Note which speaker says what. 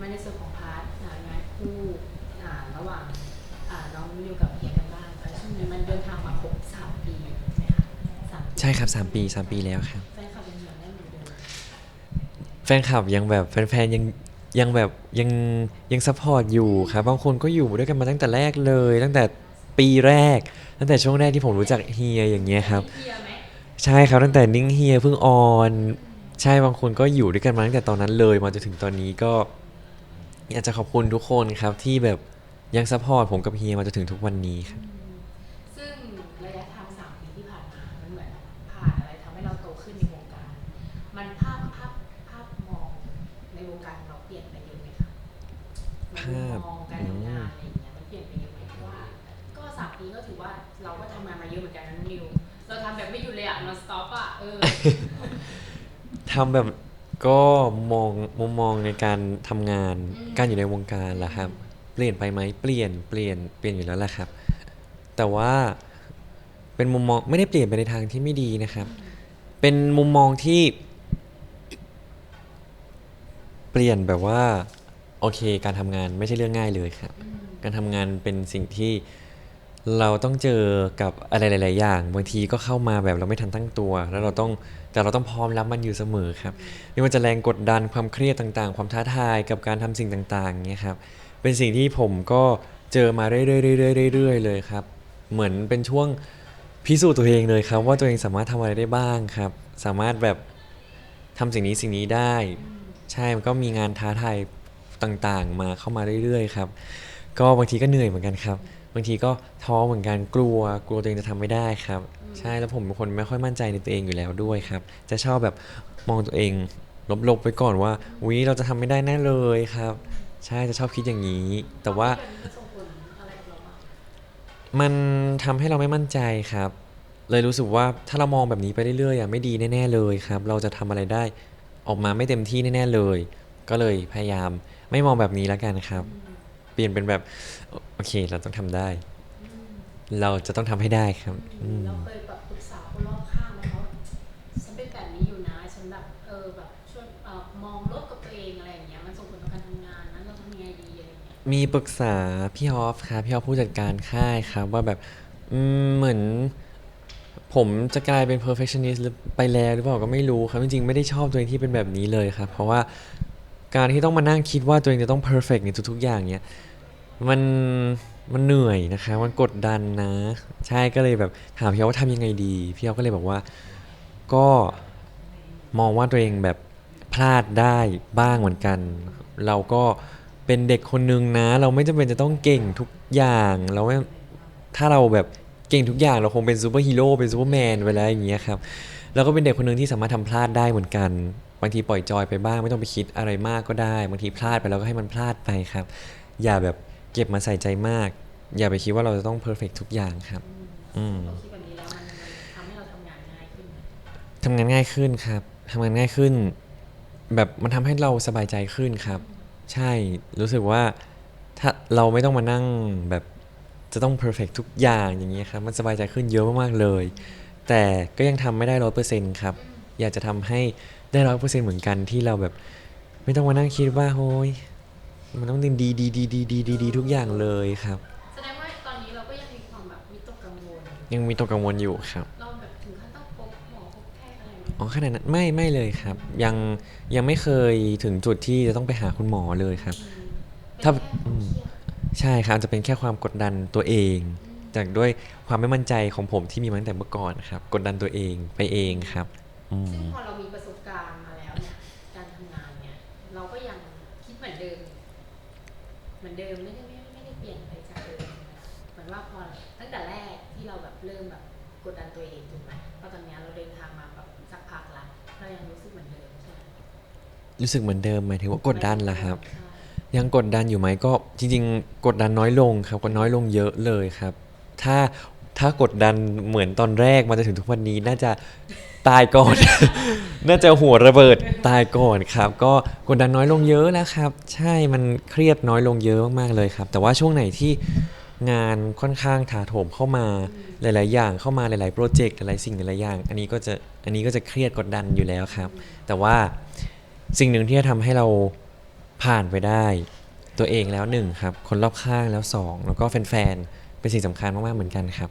Speaker 1: มาในส่วนของพาร์ทอ่างานคู่อ่าระหว่างอ่าน้องนิวกับเฮียกันบ้างแต่ช่วงนี้มันเดินทางมาครบสามปีไหมคะสามปี
Speaker 2: ใช่ครับ 3 ปี 3 ปีแล้วครับ
Speaker 1: แฟนคลับยังเหนียวแน่นเหมือนเดิม
Speaker 2: แฟนคลับยังแบบแฟนๆยังยังแบบยังยังซัพพอร์ตอยู่ครับ บางคนก็อยู่ด้วยกันมาตั้งแต่แรกเลย ตั้งแต่ปีแรก ตั้งแต่ช่วงแรกที่ผมรู้จักเฮียอย่างเงี้ยครับ
Speaker 1: เฮียไหม
Speaker 2: ใช่ครับตั้งแต่นิ่งเฮียเพิ่งออน ใช่บางคนก็อยู่ด้วยกันมาตั้งแต่ตอนนั้นเลยมาจนถึงตอนนี้ก็ อยากจะขอบคุณทุกคนครับที่แบบยังซัพพอร์ตผมกับเฮียมาจนถึงทุกวันนี้ครับ
Speaker 1: ซึ่งระยะทางสามปีที่ผ่านมา มันเหมือนผ่านอะไรทำให้เราโตขึ้นในวงการ มันภาพภาพภาพมองในวงการเราเปลี่ยนไปเยอะไหมคะมันมุมมองการทำงานอะไรอย่างเงี้ยมันเปลี่ยนไปเยอะไหมเพราะว่า ก็สามปีก็ถือว่าเราก็ทำงานมาเยอะเหมือนกันนะนิว เราทำแบบไม่หยุดเลยอะ non stop อะเออ
Speaker 2: ทำแบบ ก็มองมุมมองในการทำงาน
Speaker 1: อืม
Speaker 2: การอยู่ในวงการล่ะครับ เปลี่ยนไปไหมเปลี่ยนเปลี่ยนเปลี่ยนอยู่แล้วแหละครับ แต่ว่าเป็นมุมมองไม่ได้เปลี่ยนไปในทางที่ไม่ดีนะครับ เป็นมุมมองที่ เปลี่ยนแบบว่า โอเค การทำงานไม่ใช่เรื่องง่ายเลยครับ
Speaker 1: อืม
Speaker 2: การทำงานเป็นสิ่งที่ เราต้องเจอกับอะไรหลาย ๆ อย่าง บางทีก็เข้ามาแบบเราไม่ทันตั้งตัว แล้วเราต้องแต่เราต้องพร้อมรับมันอยู่เสมอครับไม่ว่าจะแรงกดดันความเครียดต่าง ๆ ความท้าทายกับการทำสิ่งต่าง ๆเนี่ยครับเป็นสิ่งที่ผมก็เจอมาเรื่อยๆเรื่อยๆเรื่อยๆเลยครับ เหมือนเป็นช่วงพิสูจน์ตัวเองเลยครับ ว่าตัวเองสามารถทำอะไรได้บ้างครับ สามารถแบบทำสิ่งนี้สิ่งนี้ได้ ใช่มันก็มีงานท้าทายต่าง ๆ มาเข้ามาเรื่อย ๆ ครับ ก็บางทีก็เหนื่อยเหมือนกันครับ บางทีก็ท้อเหมือนกันกลัวกลัวตัวเองจะทำไม่ได้ครับ ใช่แล้วผมเป็นคนไม่ค่อยมั่นใจในตัวเองอยู่แล้วด้วยครับ จะชอบแบบมองตัวเองลบๆไปก่อนว่าวิเราจะทำไม่ได้แน่เลยครับ ใช่จะชอบคิดอย่างนี้ แต่ว่า
Speaker 1: มันส่งผลอะไรกับเราบ้าง
Speaker 2: มันทำให้เราไม่มั่นใจครับ เลยรู้สึกว่าถ้าเรามองแบบนี้ไปเรื่อยๆอะไม่ดีแน่ๆเลยครับ เราจะทำอะไรได้ออกมาไม่เต็มที่แน่ๆเลย ก็เลยพยายามไม่มองแบบนี้แล้วกันครับ ลี่ยนเป็นแบบ โอโอเค เราต้องทำได้ เราจะต้องทำให้ได้ครับอืม
Speaker 1: เราเคยแบบปรึกษาคนรอบข้างไหมคะว่าฉันเป็นแบบนี้อยู่นะ ฉันแบบเออแบบช่วยเอ่อมองลบกับตัวเองอะไรอย่างเงี้ยมันส่งผลต่อการทำงานนั้นเราทำยังไงดีอะไรอย่างเงี้ย
Speaker 2: มีปรึกษาพี่ฮอฟครับพี่ฮอฟผู้จัดการค่ายครับว่าแบบอืมเหมือนผมจะกลายเป็น perfectionist หรือไปแล้วหรือเปล่าก็ไม่รู้ครับจริงๆไม่ได้ชอบตัวเองที่เป็นแบบนี้เลยครับ เพราะว่าการที่ต้องมานั่งคิดว่าตัวเองจะต้อง perfect ในทุกๆอย่างเนี้ย มันมันเหนื่อยนะคะ มันกดดันนะ ใช่ก็เลยแบบถามพี่ฮอว่าทำยังไงดี พี่ฮอฟก็เลยบอกว่า ก็มองว่าตัวเองแบบพลาดได้บ้างเหมือนกัน เราก็เป็นเด็กคนนึงนะ เราไม่จำเป็นจะต้องเก่งทุกอย่าง เราไม่ถ้าเราแบบเก่งทุกอย่างเราคงเป็นซูเปอร์ฮีโร่เป็นซูเปอร์แมนไปแล้วอย่างเงี้ยครับเราก็เป็นเด็กคนหนึ่งที่สามารถทำพลาดได้เหมือนกันบางทีปล่อยจอยไปบ้างไม่ต้องไปคิดอะไรมากก็ได้ บางทีพลาดไปแล้วก็ให้มันพลาดไปครับ อย่าแบบ เก็บมาใส่ใจมาก อย่าไปคิดว่าเราจะต้องเพอร์เฟกทุกอย่างครับ อืม
Speaker 1: เราคิดแบบนี้แล้วมันทำให้เราทำงานง่ายขึ้นไหม
Speaker 2: ทำงานง่ายขึ้นครับทำงานง่ายขึ้น แบบมันทำให้เราสบายใจขึ้นครับ ใช่รู้สึกว่าถ้าเราไม่ต้องมานั่งแบบจะต้อง perfect ทุกอย่างอย่างเงี้ยครับมันสบายใจขึ้นเยอะมากๆเลย แต่ก็ยังทำไม่ได้ร้อยเปอร์เซ็นต์ครับ อยากจะทำให้ได้ร้อยเปอร์เซ็นต์เหมือนกันที่เราแบบ ไม่ต้องมานั่งคิดว่าโฮ้ย มันต้องดีดีดีดีดีดีดีทุกอย่างเลยครับ
Speaker 1: แสดงว่าตอนนี้เราก็ยังมีความแบบมีตกกังวล
Speaker 2: ยังมีตกกังวลอยู่ครับ
Speaker 1: เราแบบถึงขั้นต้องพบหมอพบแพทย์อะไรหม
Speaker 2: อ๋อขนาดนั้นไม่ไม่เลยครับ ยังยังไม่เคยถึงจุดที่จะต้องไปหาคุณหมอเลยครับถ้าใช่ครับจะเป็นแค่ความกดดันตัวเอง จากด้วยความไม่มั่นใจของผมที่มีมาตั้งแต่เมื่อก่อนครับ กดดันตัวเองไปเองครับ
Speaker 1: ซึ่งพอเรามีประสบการณ์มาแล้วเนี่ย การทำงานเนี่ย เราก็ยังคิดเหมือนเดิม เหมือนเดิมไม่ได้ไม่ไม่ได้เปลี่ยนไปจากเดิมเหมือนว่าพอตั้งแต่แรกที่เราแบบเริ่มแบบกดดันตัวเองถูกไหมเพราะตอนเนี้ยเราเดินทางมาแบบสักพักละเรายังรู้สึกเหมือนเดิมใช่ไหม
Speaker 2: รู้สึกเหมือนเดิมหมายถึงว่ากดดันละครับ
Speaker 1: ใช่
Speaker 2: ยังกดดันอยู่ไหมก็จริง ๆ กดดันน้อยลงครับก็น้อยลงเยอะเลยครับ ถ้า ถ้ากดดันเหมือนตอนแรกมาจนถึงทุกวันนี้น่าจะตายก่อน น่าจะหัวระเบิดตายก่อนครับ ก็กดดันน้อยลงเยอะแล้วครับ ใช่มันเครียดน้อยลงเยอะมากๆเลยครับ แต่ว่าช่วงไหนที่งานค่อนข้างถาโถมเข้ามาหลาย ๆ อย่างเข้ามาหลายๆโปรเจกต์หลายสิ่งหลายๆอย่าง อันนี้ก็จะอันนี้ก็จะเครียดกดดันอยู่แล้วครับ แต่ว่าสิ่งหนึ่งที่จะทำให้เราผ่านไปได้ ตัวเองแล้วหนึ่งครับ คนรอบข้างแล้วสองแล้วก็แฟน ๆ เป็นสิ่งสำคัญมาก ๆ เหมือนกันครับ